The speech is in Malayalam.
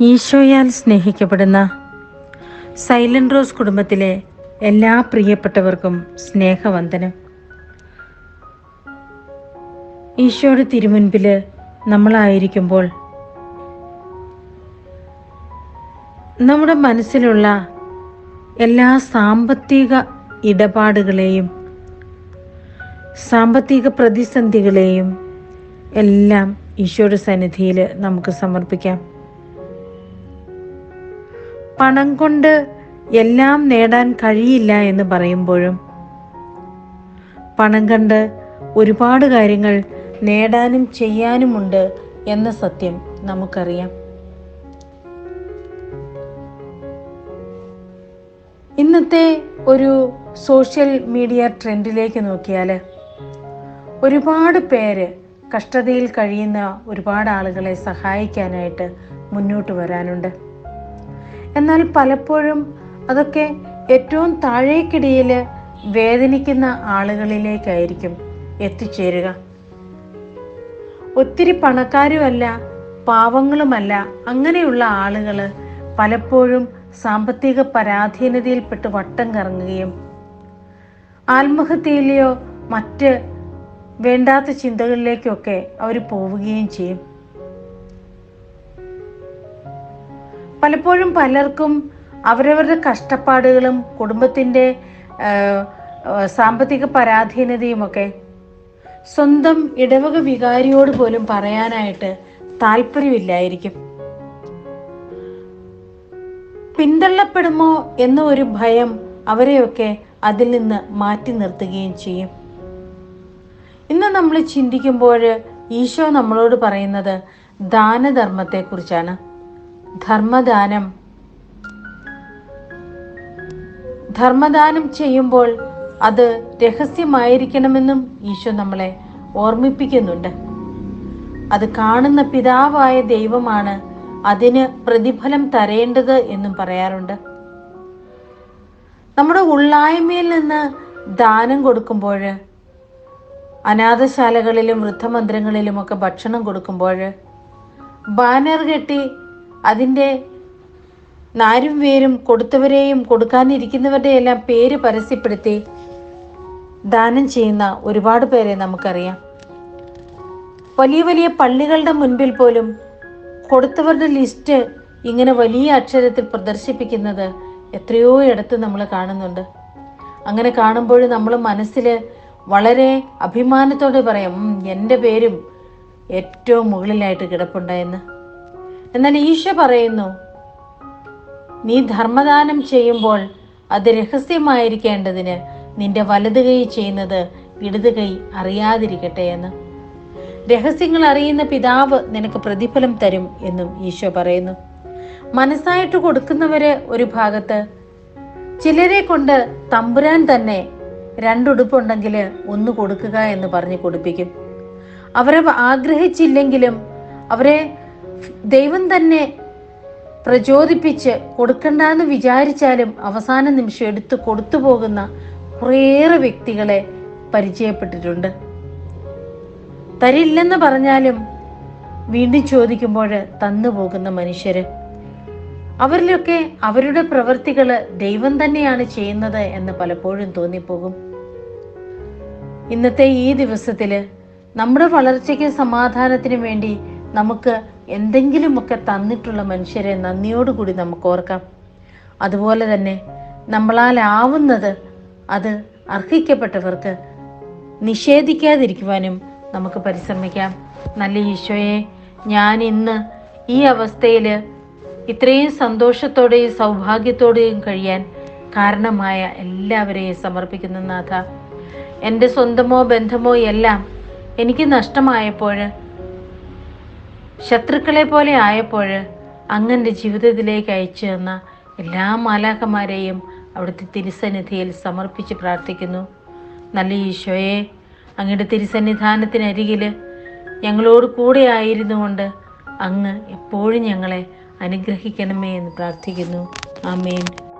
ഈശോയാൽ സ്നേഹിക്കപ്പെടുന്ന സൈലന്റ് റോസ് കുടുംബത്തിലെ എല്ലാ പ്രിയപ്പെട്ടവർക്കും സ്നേഹവന്ദനം. ഈശോയുടെ തിരുമുൻപിൽ നമ്മളായിരിക്കുമ്പോൾ നമ്മുടെ മനസ്സിലുള്ള എല്ലാ സാമ്പത്തിക ഇടപാടുകളെയും സാമ്പത്തിക പ്രതിസന്ധികളെയും എല്ലാം ഈശോയുടെ സന്നിധിയിൽ നമുക്ക് സമർപ്പിക്കാം. പണം കൊണ്ട് എല്ലാം നേടാൻ കഴിയില്ല എന്ന് പറയുമ്പോഴും പണം കണ്ട് ഒരുപാട് കാര്യങ്ങൾ നേടാനും ചെയ്യാനുമുണ്ട് എന്ന സത്യം നമുക്കറിയാം. ഇന്നത്തെ ഒരു സോഷ്യൽ മീഡിയ ട്രെൻഡിലേക്ക് നോക്കിയാൽ ഒരുപാട് പേര് കഷ്ടതയിൽ കഴിയുന്ന ഒരുപാട് ആളുകളെ സഹായിക്കാനായിട്ട് മുന്നോട്ട് വരാനുണ്ട്. എന്നാൽ പലപ്പോഴും അതൊക്കെ ഏറ്റവും താഴേക്കിടയിൽ വേദനിക്കുന്ന ആളുകളിലേക്കായിരിക്കും എത്തിച്ചേരുക. ഒത്തിരി പണക്കാരുമല്ല പാവങ്ങളുമല്ല അങ്ങനെയുള്ള ആളുകൾ പലപ്പോഴും സാമ്പത്തിക പരാധീനതയിൽപ്പെട്ട് വട്ടം കറങ്ങുകയും ആത്മഹത്യയിലെയോ മറ്റ് വേണ്ടാത്ത ചിന്തകളിലേക്കൊക്കെ അവർ പോവുകയും ചെയ്യും. പലപ്പോഴും പലർക്കും അവരവരുടെ കഷ്ടപ്പാടുകളും കുടുംബത്തിന്റെ സാമ്പത്തിക പരാധീനതയുമൊക്കെ സ്വന്തം ഇടവക വികാരിയോട് പോലും പറയാനായിട്ട് താല്പര്യമില്ലായിരിക്കും. പിന്തള്ളപ്പെടുമോ എന്ന ഒരു ഭയം അവരെയൊക്കെ അതിൽ നിന്ന് മാറ്റി നിർത്തുകയും ചെയ്യും. ഇന്ന് നമ്മൾ ചിന്തിക്കുമ്പോൾ ഈശോ നമ്മളോട് പറയുന്നത് ദാനധർമ്മത്തെക്കുറിച്ചാണ്. ധർമ്മദാനം. ധർമ്മദാനം ചെയ്യുമ്പോൾ അത് രഹസ്യമായിരിക്കണമെന്നും ഈശോ നമ്മളെ ഓർമ്മിപ്പിക്കുന്നുണ്ട്. അത് കാണുന്ന പിതാവായ ദൈവമാണ് അതിന് പ്രതിഫലം തരേണ്ടത് എന്നും പറയാറുണ്ട്. നമ്മുടെ ഉള്ളായ്മയിൽ നിന്ന് ദാനം കൊടുക്കുമ്പോൾ അനാഥശാലകളിലും വൃദ്ധമന്ദിരങ്ങളിലുമൊക്കെ ഭക്ഷണം കൊടുക്കുമ്പോൾ ബാനർ കെട്ടി അതിന്റെ നാരും വേരും കൊടുത്തവരെയും കൊടുക്കാനിരിക്കുന്നവരുടെ എല്ലാം പേര് പരസ്യപ്പെടുത്തി ദാനം ചെയ്യുന്ന ഒരുപാട് പേരെ നമുക്കറിയാം. വലിയ വലിയ പള്ളികളുടെ മുൻപിൽ പോലും കൊടുത്തവരുടെ ലിസ്റ്റ് ഇങ്ങനെ വലിയ അക്ഷരത്തിൽ പ്രദർശിപ്പിക്കുന്നത് എത്രയോ ഇടത്ത് നമ്മൾ കാണുന്നുണ്ട്. അങ്ങനെ കാണുമ്പോൾ നമ്മൾ മനസ്സിൽ വളരെ അഭിമാനത്തോടെ പറയാം എന്റെ പേരും ഏറ്റവും മുകളിലായിട്ട് കിടപ്പുണ്ടായെന്ന് എന്നാൽ ഈശോ പറയുന്നു നീ ധർമ്മദാനം ചെയ്യുമ്പോൾ അത് രഹസ്യമായിരിക്കേണ്ടതിന് നിന്റെ വലത് കൈ ചെയ്യുന്നത് ഇടത് കൈ അറിയാതിരിക്കട്ടെ എന്ന്. രഹസ്യങ്ങൾ അറിയുന്ന പിതാവ് നിനക്ക് പ്രതിഫലം തരും എന്നും ഈശോ പറയുന്നു. മനസ്സായിട്ട് കൊടുക്കുന്നവര് ഒരു ഭാഗത്ത് ചിലരെ കൊണ്ട് തമ്പുരാൻ തന്നെ രണ്ടുടുപ്പുണ്ടെങ്കിൽ ഒന്ന് കൊടുക്കുക എന്ന് പറഞ്ഞ് കൊടുപ്പിക്കും. അവരെ ആഗ്രഹിച്ചില്ലെങ്കിലും അവരെ ദൈവം തന്നെ പ്രചോദിപ്പിച്ച് കൊടുക്കണ്ടെന്ന് വിചാരിച്ചാലും അവസാന നിമിഷം എടുത്ത് കൊടുത്തു പോകുന്ന കുറേയേറെ വ്യക്തികളെ പരിചയപ്പെട്ടിട്ടുണ്ട്. തരില്ലെന്ന് പറഞ്ഞാലും വീണ്ടും ചോദിക്കുമ്പോൾ തന്നു പോകുന്ന മനുഷ്യര്. അവരിലൊക്കെ അവരുടെ പ്രവൃത്തികൾ ദൈവം തന്നെയാണ് ചെയ്യുന്നത് എന്ന് പലപ്പോഴും തോന്നിപ്പോകും. ഇന്നത്തെ ഈ ദിവസത്തിൽ നമ്മുടെ വളർച്ചയ്ക്കും സമാധാനത്തിനും വേണ്ടി നമുക്ക് എന്തെങ്കിലുമൊക്കെ തന്നിട്ടുള്ള മനുഷ്യരെ നന്ദിയോടുകൂടി നമുക്ക് ഓർക്കാം. അതുപോലെ തന്നെ നമ്മളാലാവുന്നത് അത് അർഹിക്കപ്പെട്ടവർക്ക് നിഷേധിക്കാതിരിക്കുവാനും നമുക്ക് പരിശ്രമിക്കാം. നല്ല ഈശോയെ ഞാൻ ഇന്ന് ഈ അവസ്ഥയിൽ ഇത്രയും സന്തോഷത്തോടെയും സൗഭാഗ്യത്തോടെയും കഴിയാൻ കാരണമായ എല്ലാവരെയും സമർപ്പിക്കുന്ന നാഥ. എന്റെ സ്വന്തമോ ബന്ധമോ എല്ലാം എനിക്ക് നഷ്ടമായപ്പോൾ ശത്രുക്കളെ പോലെ ആയപ്പോൾ അങ്ങന്റെ ജീവിതത്തിലേക്ക് അയച്ചു തന്ന എല്ലാ മാലാഖമാരെയും അവിടുത്തെ തിരുസന്നിധിയിൽ സമർപ്പിച്ച് പ്രാർത്ഥിക്കുന്നു. നല്ല ഈശോയെ അങ്ങയുടെ തിരുസന്നിധാനത്തിനരികിൽ ഞങ്ങളോട് കൂടെ ആയിരുന്നു കൊണ്ട് അങ്ങ് എപ്പോഴും ഞങ്ങളെ അനുഗ്രഹിക്കണമേ എന്ന് പ്രാർത്ഥിക്കുന്നു. ആമേൻ.